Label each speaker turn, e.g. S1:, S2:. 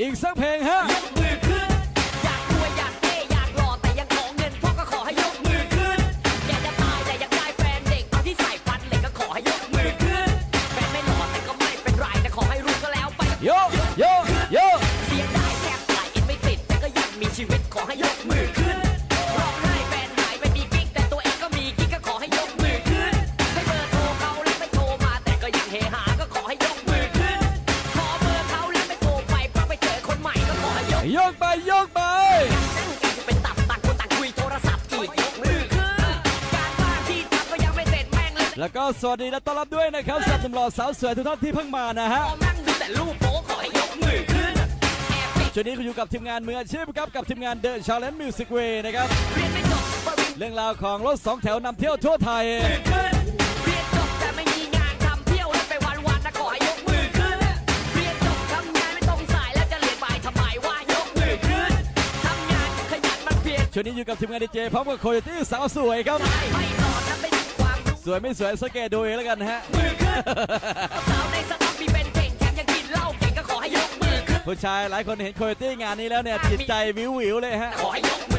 S1: อีกสักเพลงฮะ
S2: ยกมือขึ้น อยากรวยอยากเท่อยากหล่อแต่ยังขอเงินพ่อก็ขอให้ยกมือขึ้น อยากจะตายแต่อยากได้แฟนเด็กเอาที่ใส่ฟันเหล็กก็ขอให้ยกมือขึ้น แฟนไม่หล่อแต่ก็ไม่เป็นไรแต่ขอให้รู้ก็แล้วไป
S1: โยโยโย
S2: เสียดายแทบตายอินไม่ติดแต่ก็ยังมีชีวิตขอให้ยกมือขึ้น โยกไป
S1: โยกไป
S2: นั่งกันเป็นตับต่างคนต่างคุยโทรศัพท์อีกยกมือขึ้นการบ้านที่ทำก็ยังไม่เสร็จแม่งเลย
S1: แล้วก็สวัสดีและต้อนรับด้วยนะครับสำหรับหนุ่มหล่อสาวสวยทุกท่านที่เพิ่งมานะฮะ
S2: พอนั่งดูแต่รูปโป๊ขอให้ยกมือขึ้นแอบติด
S1: ช่วงนี้คุณอยู่กับทีมงานมืออาชีพครับกับทีมงาน The Challenge Music Way นะครับ
S2: เรียนไม่จบปริญญา
S1: เรื่องราวของรถสองแถวนำเที่ยวทั่วไทย
S2: เช่
S1: วงนี้อยู่กับทีมงานดีเจพร้อมกับโคโยตี้สาวสวยครับ
S2: ได้ไม่นอนนะไม่มีความรู้
S1: สวยไม่สวยสังเกตดูเองแล้วกันนะฮะ
S2: มือขึ้นสาวในสต็อกมีเป็นเก่งแถมยังกินเหล้าเก่งก็ขอให้ยกมือขึ้น
S1: ผู้ชายหลายคนเห็นโคโยตี้งานนี้แล้วเนี่ยจิตใจวิววิวๆเลยฮะ
S2: ขอให้ยก